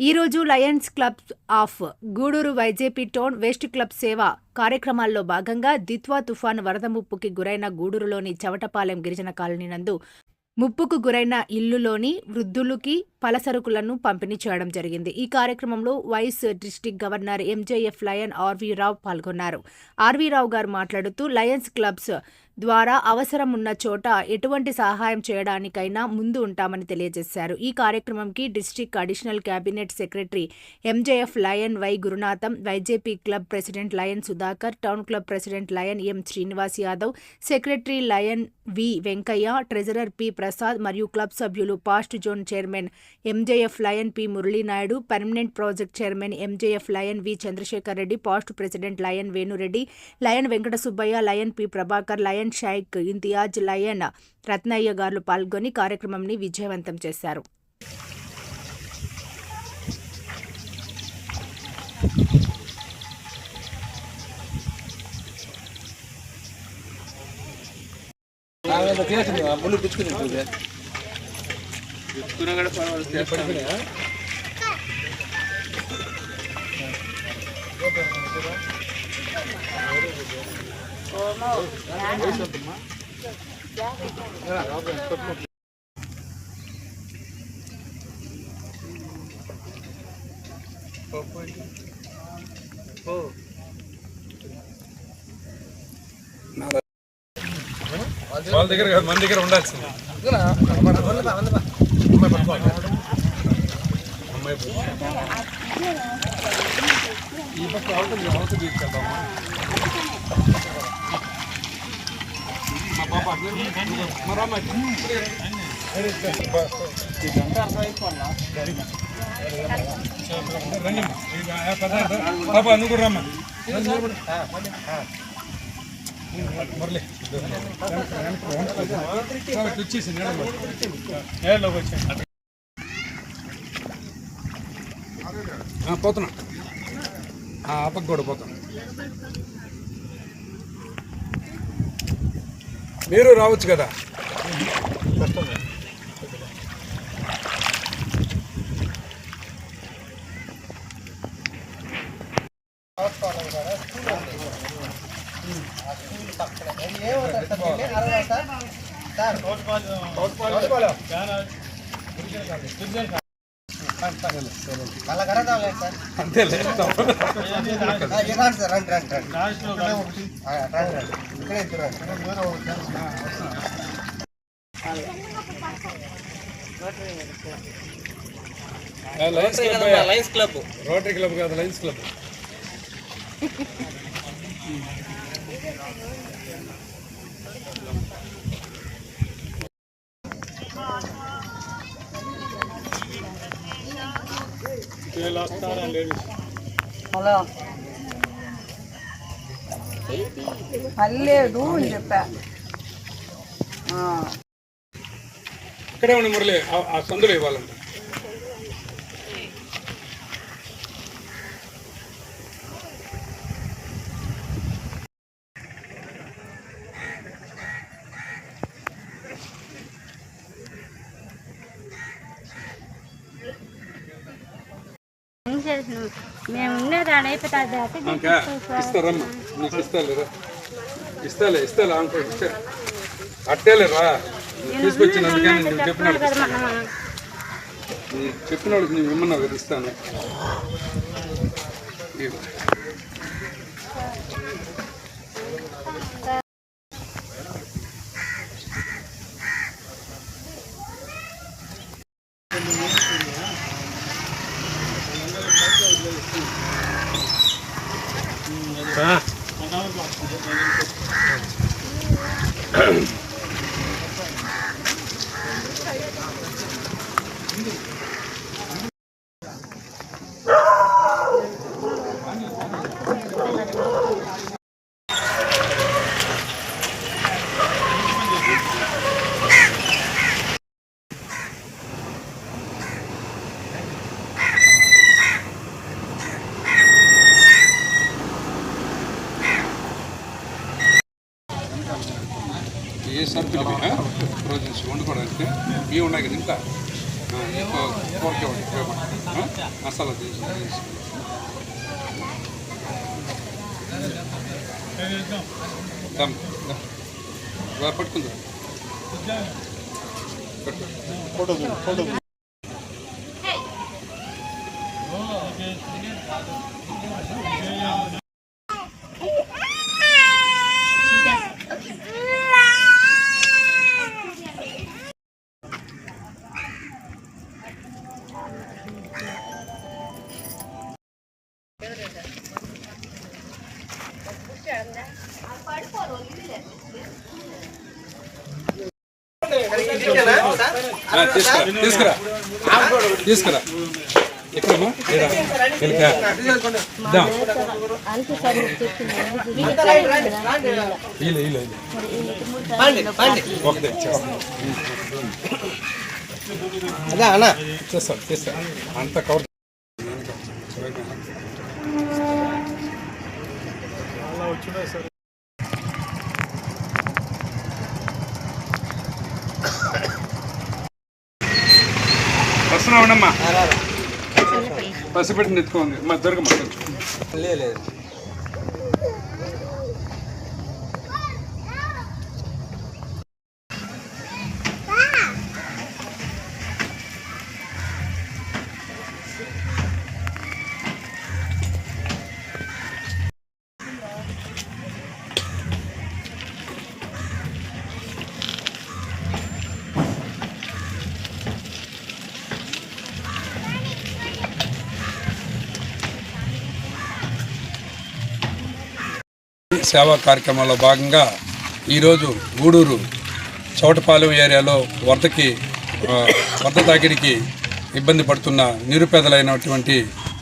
ఈరోజు lions club of Gudur YJP town west club సేవ కార్యక్రమాల్లో భాగంగా దిత్వా తుఫాను వరద ముప్పుకి గురైన గూడూరులోని చవటపాలెం గిరిజన కాలనీ నందు ముప్పుకు గురైన ఇల్లులోని వృద్ధులకి పలసరుకులను పంపిణీ చేయడం జరిగింది. ఈ కార్యక్రమంలో vice district governor MJF lion RV Rao పాల్గొన్నారు. ఆర్వీ రావు గారు మాట్లాడుతూ లయన్స్ క్లబ్స్ ద్వారా అవసరం ఉన్న చోట ఎటువంటి సహాయం చేయడానికైనా ముందు ఉంటామని తెలియజేశారు. ఈ కార్యక్రమంకి district additional cabinet secretary MJF lion Y Gurunatham YJP club president lion Sudhakar town club president lion M Srinivas Yadav secretary lion V Venkayya treasurer P Prasad మరియు క్లబ్ సభ్యులు past zone chairman MJF lion P Murali Naidu permanent project chairman MJF lion V Chandrasekhar Reddy past president lion Venu Reddy lion Venkata Subbaiah lion P Prabhakar lion Shaik Imtiaz lion Ratnaiah garu పాల్గొని కార్యక్రమంని విజయవంతం చేశారు. ముళ్ళు పిచ్చుకుని వాళ్ళ దగ్గర కాదు, మన దగ్గర ఉండాల్సింది అమ్మాయి. ఈ పక్క అవతల అవతల తీసుకెళ్తామా పాప నువ్వు కూడా రమ్మా మురళి వచ్చేసి నేడలోకి వచ్చాను పోతున్నా. ఆ కూడా పోతున్నా. మీరు రావచ్చు కదా. సార్. అంతేలే తప్పదు. ఆ, ఇది రండి సార్ రండి రండి రండి ఆ, రండి రండి ఇక్కడే ఇద్దరు రండి. ఆ, లయన్స్ క్లబ్ అయ్యా. రోటరీ క్లబ్ కాదు లయన్స్ క్లబ్ హలో అని చెప్పా. ఇక్కడే ఉండి మురళి ఆ- సందులో సందులో మేము ఇస్తారమ్మా. నీకు ఇస్తాలే ఇస్తాలే ఇస్తాలే అనుకో ఇచ్చా. అట్టేలే రా నువ్వు తీసుకొచ్చినందుకే నువ్వు చెప్పినాడు నువ్వు చెప్పినాడు నువ్వు ఇమ్మన్నావు కదా ఇస్తాను. ఇవి, ఉన్నాయి కదా ఇంకా ఓకే మసాలా చేసి దమ్ పట్టుకుందా ఫోటో ఫోటో తీసుకురా. తీసుకురా తీసుకురా. ఎక్కడమ్మా ఒకటే అదే అన్న. చేస్తాను చేస్తాను అంత కవర్ పసిపెట్టిన ఎత్తుకోండి. మా దొరకమ్మా కొంచెం? లేదు. సేవా కార్యక్రమంలో భాగంగా ఈరోజు గూడూరు చౌటపాలెం ఏరియాలో వరదకి వరద తాకిడికి ఇబ్బంది పడుతున్న నిరుపేదలైనటువంటి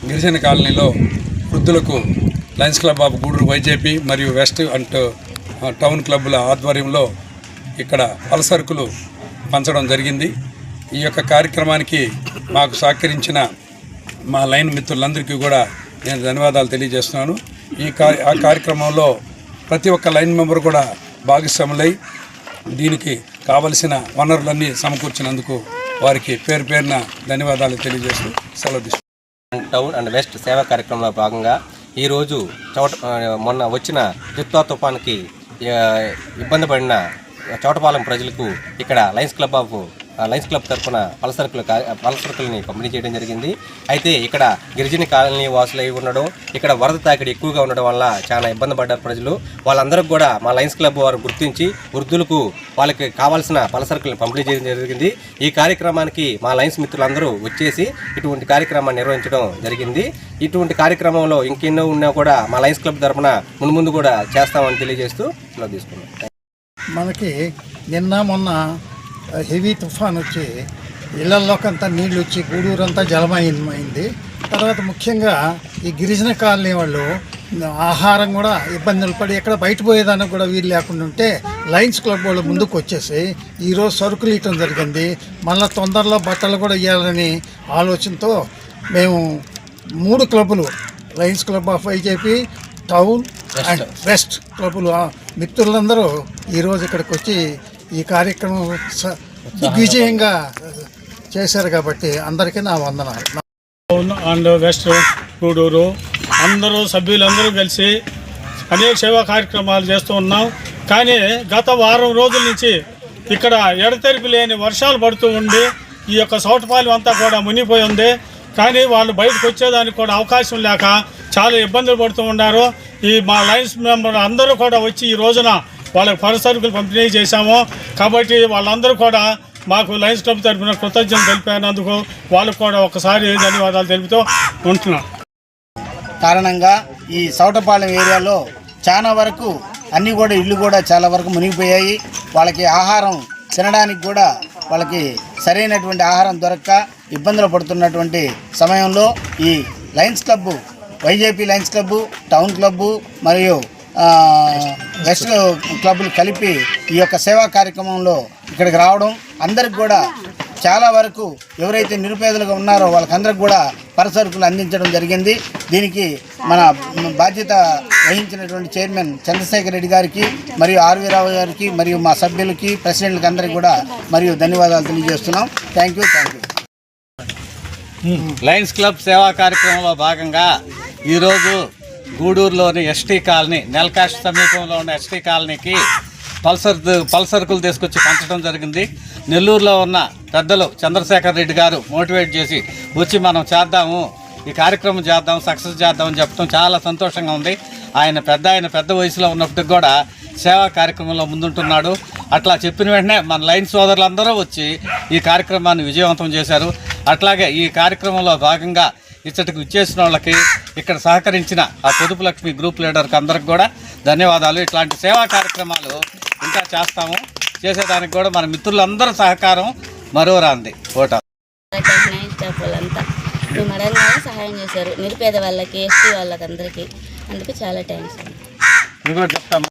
గిరిజన కాలనీలో వృద్ధులకు Lions Club of Gudur YJP మరియు వెస్ట్ అండ్ టౌన్ క్లబ్బుల ఆధ్వర్యంలో ఇక్కడ పలసరుకులు పంచడం జరిగింది. ఈ యొక్క కార్యక్రమానికి మాకు సహకరించిన మా లైన్ మిత్రులందరికీ కూడా నేను ధన్యవాదాలు తెలియజేస్తున్నాను. ఈ కార్య ఆ కార్యక్రమంలో ప్రతి ఒక్క లైన్ మెంబర్ కూడా భాగస్వాములై దీనికి కావలసిన వనరులన్నీ సమకూర్చినందుకు వారికి పేరు పేరున ధన్యవాదాలు తెలియజేస్తూ సెలవు టౌన్ అండ్ వెస్ట్ సేవా కార్యక్రమంలో భాగంగా ఈరోజు చౌట మొన్న వచ్చిన జిత్వా తుఫాన్కి ఇబ్బంది పడిన చౌటపాలెం ప్రజలకు ఇక్కడ lions club of lions club తరఫున పల సరుకులు పల సరుకులని పంపిణీ చేయడం జరిగింది. అయితే ఇక్కడ గిరిజన కాలనీ వాసులు అయి ఉండడం ఇక్కడ వరద తాకిడి ఎక్కువగా ఉండడం వల్ల చాలా ఇబ్బంది పడ్డారు ప్రజలు. వాళ్ళందరికీ కూడా మా లైన్స్ క్లబ్ వారు గుర్తించి వృద్ధులకు వాళ్ళకి కావాల్సిన పల సరుకులను పంపిణీ చేయడం జరిగింది. ఈ కార్యక్రమానికి మా లైన్స్ మిత్రులందరూ వచ్చేసి ఇటువంటి కార్యక్రమాన్ని నిర్వహించడం జరిగింది. ఇటువంటి కార్యక్రమంలో ఇంకెన్నో ఉన్నా కూడా మా లైన్స్ క్లబ్ తరఫున ముందు కూడా చేస్తామని తెలియజేస్తూ ఇలా తీసుకున్నాం. మనకి నిన్న మొన్న హెవీ తుఫాన్ వచ్చి ఇళ్ళలోకంతా నీళ్ళు వచ్చి గూడూరంతా జలమయమైంది. తర్వాత ముఖ్యంగా ఈ గిరిజన కాలనీ వాళ్ళు ఆహారం కూడా ఇబ్బందులు పడి ఎక్కడ బయట పోయేదానికి కూడా వీలు లేకుండా ఉంటే లయన్స్ క్లబ్ వాళ్ళు ముందుకు వచ్చేసి ఈరోజు సరుకులు ఇవ్వటం జరిగింది. మళ్ళీ తొందరలో బట్టలు కూడా ఇవ్వాలని ఆలోచనతో మేము మూడు క్లబ్బులు lions club of IJP town and west క్లబ్లు మిత్రులందరూ ఈరోజు ఇక్కడికి వచ్చి ఈ కార్యక్రమం స- దిగ్విజయంగా చేశారు కాబట్టి అందరికీ నా వందనాలు. అండ్ వెస్ట్ గూడూరు అందరూ సభ్యులందరూ కలిసి అనేక సేవా కార్యక్రమాలు చేస్తూ ఉన్నాం. కానీ గత వారం రోజుల నుంచి ఇక్కడ ఎడతెరిపి లేని వర్షాలు పడుతూ ఉండి ఈ యొక్క సౌటపాలెం అంతా కూడా మునిగిపోయి ఉంది. కానీ వాళ్ళు బయటకు వచ్చేదానికి కూడా అవకాశం లేక చాలా ఇబ్బందులు పడుతూ ఉన్నారు. ఈ మా లైన్స్ మెంబర్ అందరూ కూడా వచ్చి ఈ రోజున వాళ్ళకి పరిసరుకులు పంపిణీ చేశాము. కాబట్టి వాళ్ళందరూ కూడా మాకు లయన్స్ క్లబ్ తరఫున కృతజ్ఞతలు తెలిపినందుకు వాళ్ళకు కూడా ఒకసారి ధన్యవాదాలు తెలుపుతూ ఉంటున్నాం. కారణంగా ఈ సౌటపాలెం ఏరియాలో చాలా వరకు అన్నీ కూడా ఇళ్ళు కూడా చాలా వరకు మునిగిపోయాయి. వాళ్ళకి ఆహారం తినడానికి కూడా వాళ్ళకి సరైనటువంటి ఆహారం దొరక్క ఇబ్బందులు పడుతున్నటువంటి సమయంలో ఈ lions club YJP lions club town club మరియు గెస్ట్ క్లబ్లు క్లబ్బులు కలిపి ఈ యొక్క సేవా కార్యక్రమంలో ఇక్కడికి రావడం అందరికి కూడా చాలా వరకు ఎవరైతే నిరుపేదలుగా ఉన్నారో వాళ్ళకందరికి కూడా పరసరుకులు అందించడం జరిగింది. దీనికి మన బాధ్యత వహించినటువంటి చైర్మన్ చంద్రశేఖర్ రెడ్డి గారికి మరియు ఆర్వీ రావు గారికి మరియు మా సభ్యులకి ప్రెసిడెంట్లకి అందరికీ కూడా మరియు ధన్యవాదాలు తెలియజేస్తున్నాం. Thank you thank you lions club సేవా కార్యక్రమంలో భాగంగా ఈరోజు గూడూరులోని ఎస్టీ కాలనీ నెల్కాష్ సమీపంలో ఉన్న ఎస్టీ కాలనీకి పల్సర్ పల్సర్కులు తీసుకొచ్చి పంచడం జరిగింది. నెల్లూరులో ఉన్న పెద్దలు చంద్రశేఖర్ రెడ్డి గారు మోటివేట్ చేసి వచ్చి మనం చేద్దాము ఈ కార్యక్రమం చేద్దాం సక్సెస్ చేద్దాం అని చెప్పడం చాలా సంతోషంగా ఉంది. ఆయన పెద్ద ఆయన పెద్ద వయసులో ఉన్నప్పటికి కూడా సేవా కార్యక్రమంలో ముందుంటున్నాడు. అట్లా చెప్పిన వెంటనే మన లైన్ సోదరులందరూ వచ్చి ఈ కార్యక్రమాన్ని విజయవంతం చేశారు. అట్లాగే ఈ కార్యక్రమంలో భాగంగా ఇచ్చటికి ఇచ్చేసిన వాళ్ళకి ఇక్కడ సహకరించిన ఆ పొదుపు లక్ష్మి గ్రూప్ లీడర్కి అందరికి కూడా ధన్యవాదాలు. ఇట్లాంటి సేవా కార్యక్రమాలు ఇంకా చేస్తాము. చేసేదానికి కూడా మన మిత్రులందరూ సహకారం మరోరాంది ఓటా. సహాయం చేశారు. నిరుపేద వాళ్ళకి ఎస్టీ వాళ్ళకి అందరికీ అందుకే చాలా థ్యాంక్స్ చెప్తాము